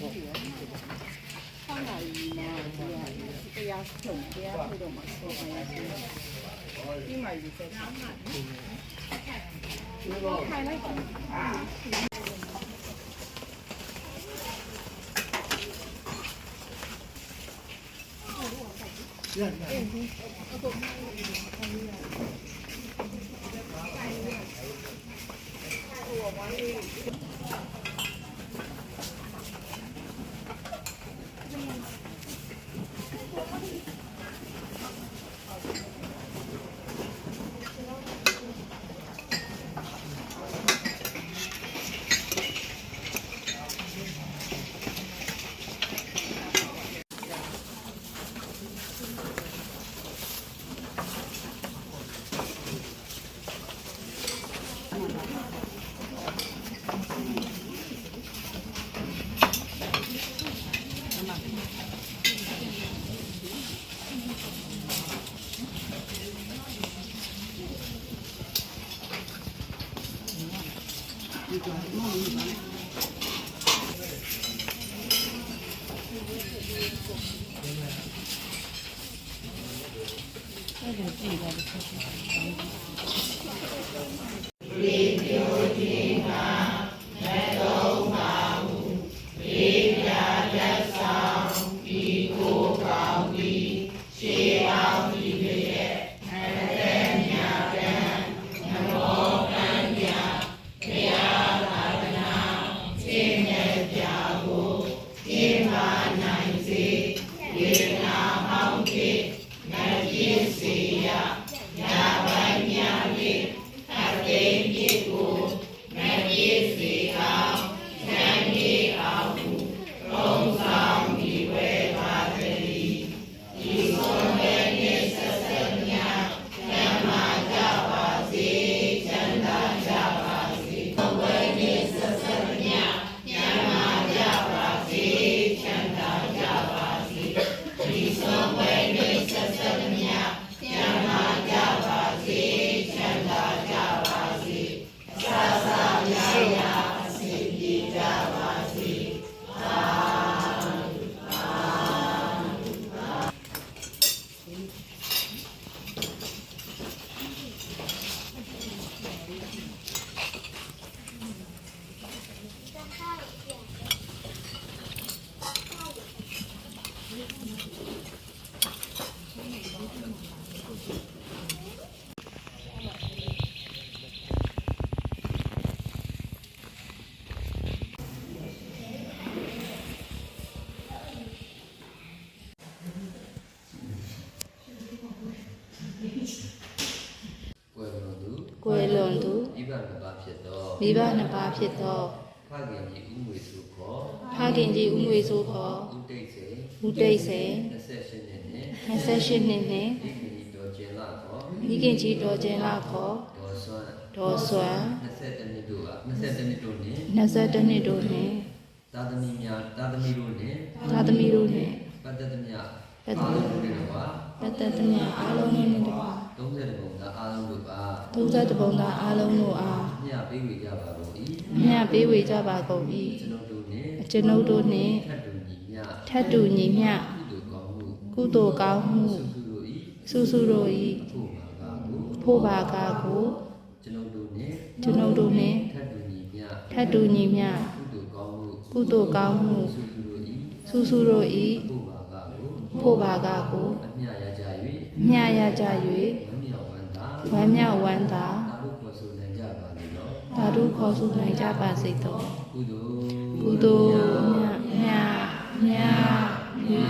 ဆောင်း လာပြီမှာတရားထုံ လွန်သူဤဘနှစ်ပါးဖြစ်သောမိဘနှစ်ပါးဖြစ်သောဖခင်ကြီးဥငွေစုခေါ်ဖခင်ကြီးဦးငွေစိုးခေါ်ဥတိတ်စေဦးတိတ်စေ28နှစ်နှင့်28နှစ်နှင့်ဒီကနေ့တော်ကျင်လာခေါ်မိခင်ကြီးတော်ကျင်လာခေါ်ဒေါ်စွမ်းဒေါ်စွမ်း22နှစ်တို့က22နှစ်တို့နှင့်22နှစ်တို့နှင့်သာသမီများသာသမီတို့နှင့်သာသမီတို့နှင့်ပတ်သက်သမျှပတ်သက်အားလုံးတို့နှင့်ပါပတ်သက်သမျှအားလုံးနှင့်တပါ 30ဘုံသားအားလုံးတို့ပါ32ပုံသားအားလုံးတို့အားမြတ်ပေးဝေကြပါကုန်၏မြတ်ပေးဝေကြပါကုန်၏ကျွန်တော်တို့နှင့်ကျွန်ုပ်တို့နှင့်ထပ်တူညီမျှထပ်တူညီမျှကုသိုလ်ကောင်းမှုကုသိုလ်ကောင်းမှုစုစုတို့၏စုစုတို့၏ဖို့ပါကားကိုဖို့ပါကားကိုကျွန်ုပ်တို့နှင့်ကျွန်ုပ်တို့နှင့်ထပ်တူညီမျှထပ်တူညီမျှကုသိုလ်ကောင်းမှုကုသိုလ်ကောင်းမှုစုစုတို့၏စုစုတို့၏ဖို့ပါကားကိုဖို့ပါကားကိုအမြရကြမျှရကြ၍၍ ဝမ်းမြောက်ဝမ်းသာဝမ်းမြောက်ဝမ်းသာသာတို့ခေါ်ဆိုနိုင်ကြပါလေတော့သာဓုခေါ်ဆိုနိုင်ကြပါစေသောကုသိုလ်ကုသိုလ်မြတ်မြတ်မြတ်မြတ်ရော